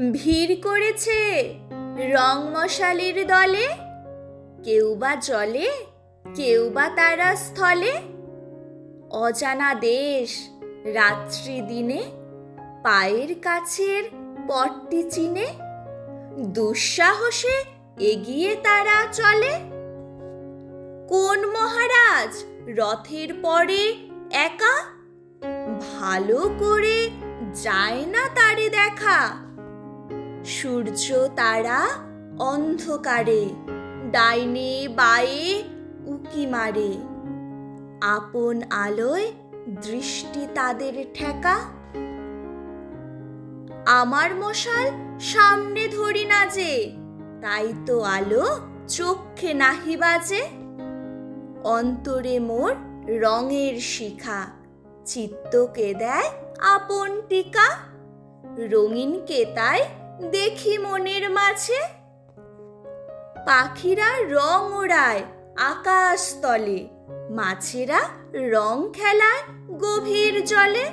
ভিড় করেছে রং মশালির দলে? কেউ বা জলে? কেউ বা তারা স্থলে? অজানা দেশ, রাত্রি দিনে? পায়ের কাছের পটটি চিনে? দুঃসাহসে এগিয়ে তারা চলে? কোন মহারাজ রথের পরে একা? ভালো করে যায় না তারে দেখা। সূর্য তারা অন্ধকারে, ডাইনে বায়ে উকি মারে। আপন আলোয় দৃষ্টি তাদের ঠেকা। আমার মশাল সামনে ধরি না যে, তাই তো আলো চোখে নাহি বাজে। অন্তরে মোর রঙের শিখা, চিত্তকে দেয় আপন টিকা। রঙিন কেতায় দেখি মনের মাঝে। পাখিরা রং ওড়ায় আকাশ তলে মাছেরা রং খেলায় গভীর জলে।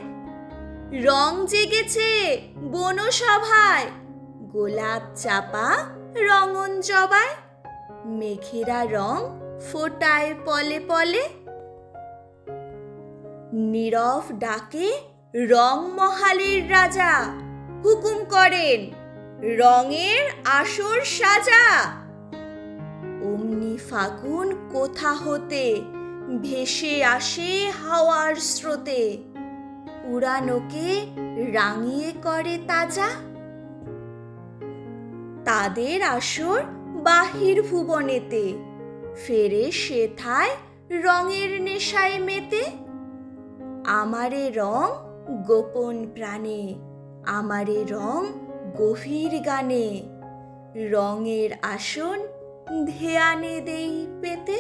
রং জেগেছে বনসভায়, গোলাপ চাপা রঙন জবায়। মেঘেরা রং ফোটায় পলে পলে। নীরব ডাকে রং মহালের রাজা, হুকুম করেন রঙের আসর সাজা। অমনি ফাগুন কোথা হতে ভেসে আসে হাওয়ার স্রোতে। পুরানোকে রাঙিয়ে করে তাজা। তাদের আসর বাহির ভুবনেতে, ফেরে সেথায় রঙের নেশায় মেতে। আমারে রং গোপন প্রাণে, আমারে রং গভীর গানে রঙের আসন ধ্যানে দেই পেতে?